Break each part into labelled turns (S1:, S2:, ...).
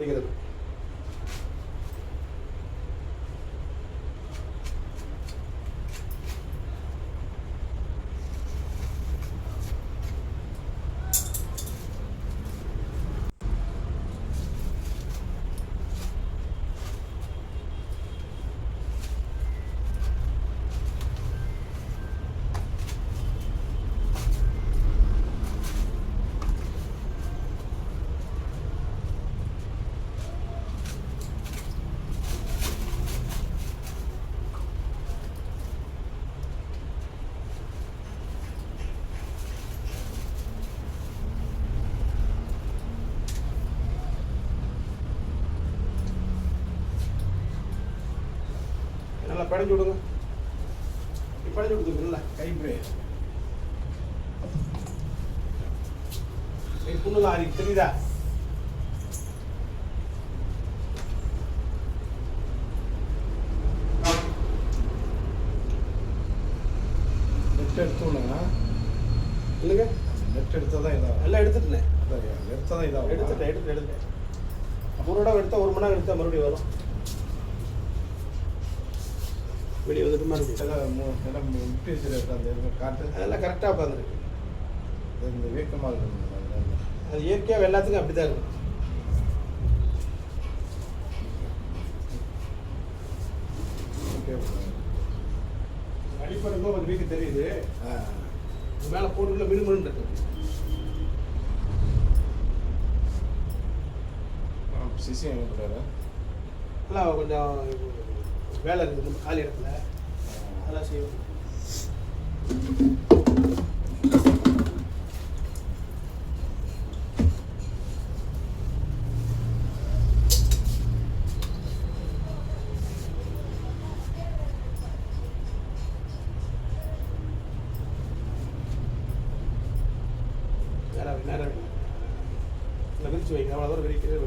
S1: பிடிக்கிறது படைஞ்சு விடுங்க படைஞ்சு விடுங்க
S2: கை பிரே
S1: கை புண்ணுலாம் ஆறி தெரியுதா?
S2: நெட் எடுத்தோம்னா
S1: இல்லைங்க
S2: நெட் எடுத்தால் தான் இதாகும்.
S1: எல்லாம் எடுத்துட்டேன்.
S2: எடுத்தால் தான் இதாகும்.
S1: எடுத்துட்டேன் எடுத்துட்டேன் எடுத்துட்டேன். ஒரு இடம் எடுத்தா ஒரு மணி நேரம் எடுத்தா மறுபடியும் வரும். வெளியே வந்துட்டு மறுபடியும் அதெல்லாம் கரெக்டாக உட்காந்துருக்கு
S2: அது இந்த வீக்கமாக
S1: அது இயற்கையாக எல்லாத்துக்கும் அப்படி தான் இருக்கும்.
S2: ஓகே.
S1: அடிப்படைக்கும் ஒரு வீக்கு தெரியுது. மேலே போட்டுக்குள்ள மினுமினு இருக்கு.
S2: சிசி என்ன பண்ணுறாரு?
S1: கொஞ்சம் வேலை இருக்குது நம்ம காலி இடத்துல. அதெல்லாம் செய்வோம் நேரம் நேரம் இல்லை விரிச்சு வைங்க அவ்வளோ தூரம் விரிக்கவே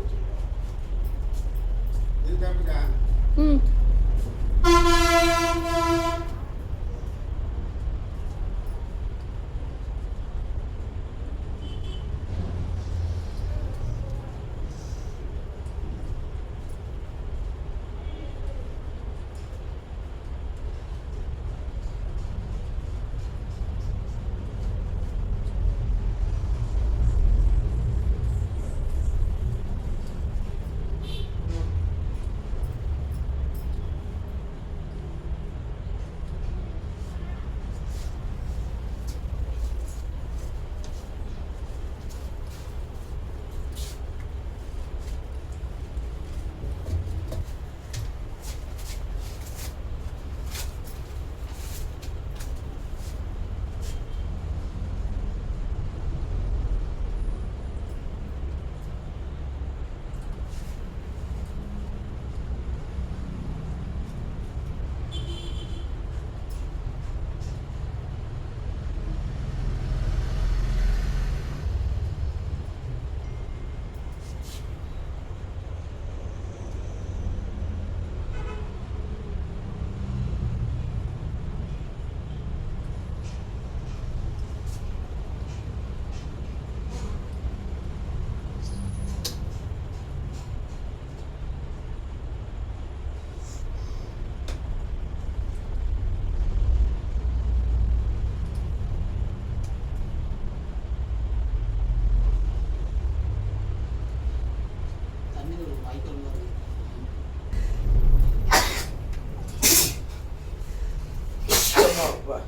S1: அப்பா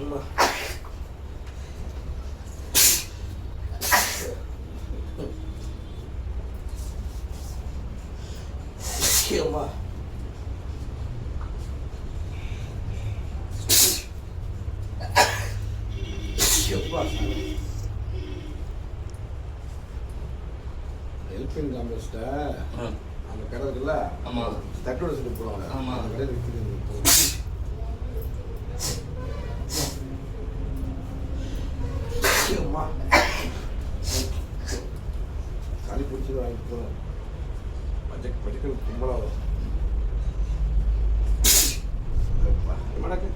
S1: அம்மா
S2: ஹெல்பிங் காம்ப்ளெக்ஸ்ட அந்த கடை இருக்குல்ல
S3: ஆமா.
S2: தட்டோட சொல்லி போடுவாங்க
S3: ஆமா.
S2: அந்த கடையில் விற்கிறது
S1: அம்மா
S2: சளி பிடிச்சது வாங்கிட்டு போகிறோம் பட்ஜெட் பட்ஜெட் கும்பலாக
S1: மடக்கு மடக்கை.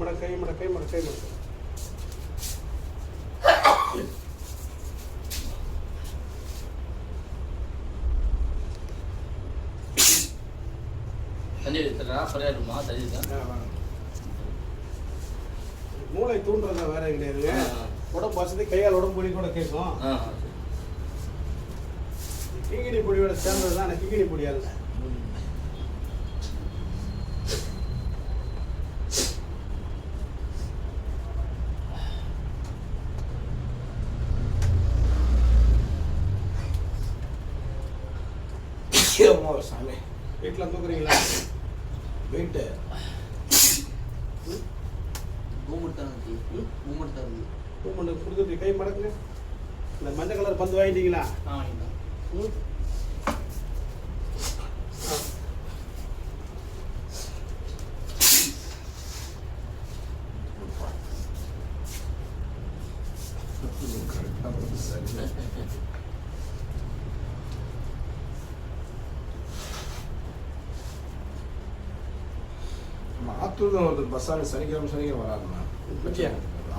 S1: மடக்கை மடக்கை மடக்கை.
S4: தண்ணி எடுத்துட்டா சரியாயிடுமா தண்ணி தான்
S2: ஆ, வாங்க.
S1: மூளை தூண்டுறதா வேற கிடையாதுங்க. உடம்பு வசதி கையால் உடம்பு பொடி கூட கேட்கும்.
S4: ஆ
S1: கிங்கிணி பொடியோட சேர்ந்தது தான் பொடியாது
S2: அம்மா ஒரு சாமி.
S1: வீட்டில் தூக்குறீங்களா?
S2: வெயிட்டு.
S5: மூமெண்ட் தான் இருக்கு மூமெண்ட் தான் இருக்கு
S1: பூமண்டு கொடுத்துட்டு கை மடக்குங்க. இந்த மஞ்சள் கலர் பந்து வாங்கிட்டீங்களா?
S5: ஆ வாங்கிட்டோம்
S1: ம் ஆ.
S2: கரெக்டாக வந்து சரி நம்ம ஆத்தூர் தான் வருது பஸ்ஸான சனிக்கிழமை சனிக்கிழமை வராதுண்ணா?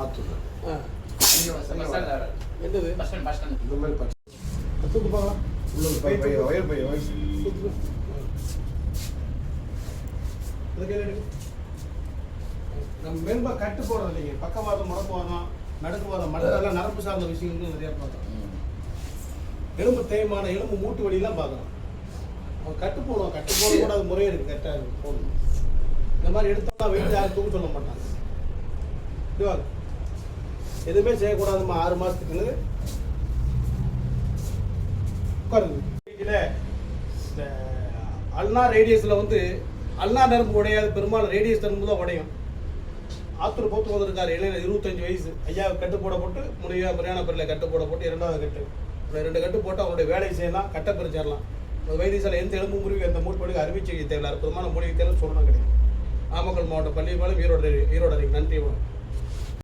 S2: ஆத்தூர்
S1: ஆ.
S4: பஸ் ஸ்டாண்ட்
S1: என்னது
S4: பஸ் ஸ்டாண்ட் பஸ் ஸ்டாண்ட்.
S2: இந்த மாதிரி பச்சை
S1: தூக்கு பார்க்கலாம்
S2: உள்ள பை பை வயர் பை
S1: எடுங்க. நம்ம மென்பா கட்டு போடுறது இல்லைங்க. பக்கவாதம் முடக்குவாதம் நடுக்குவாதம் மண்டலம் நரம்பு சார்ந்த விஷயங்கள் நிறையா பார்க்குறோம். எலும்பு தேய்மான எலும்பு மூட்டு வலியெல்லாம் பார்க்குறோம். அவன் கட்டு போடுவான் கட்டு போடக்கூடாது முறையே இருக்குது கரெக்டாக இருக்கு. போடணும் இந்த மாதிரி எடுத்தா வெயிட் யாரும் தூக்க சொல்ல மாட்டாங்க. இதுவா எதுவுமே செய்யக்கூடாதும்மா ஆறு மாதத்துக்குன்னு உட்காருங்க. இந்த அல்னா ரேடியஸில் வந்து அல்னா நரம்பு உடையாது பெரும்பாலும் ரேடியஸ் நரம்பு தான் உடையும். ஆத்தூர் போத்து வந்திருக்காரு இளைஞர் இருபத்தஞ்சு வயசு. ஐயா கட்டு போட போட்டு முறையா முறையான பிரிவில் கட்டு போட போட்டு இரண்டாவது கட்டு. ரெண்டு கட்டு போட்டு அவனுடைய வேலையை செய்யலாம் கட்டை பிரிச்சிடலாம் வைத்தியசாலை எந்த எலும்பு முறிவு எந்த மூட்டு அறுவை சிகிச்சை தேவையில்லை. அற்புதமான மூலிகை தேவை சொல்லணும் கிடையாது. நாமக்கல் மாவட்டம் பள்ளிப்பாளையம் ஈரோடு ஈரோடு நன்றி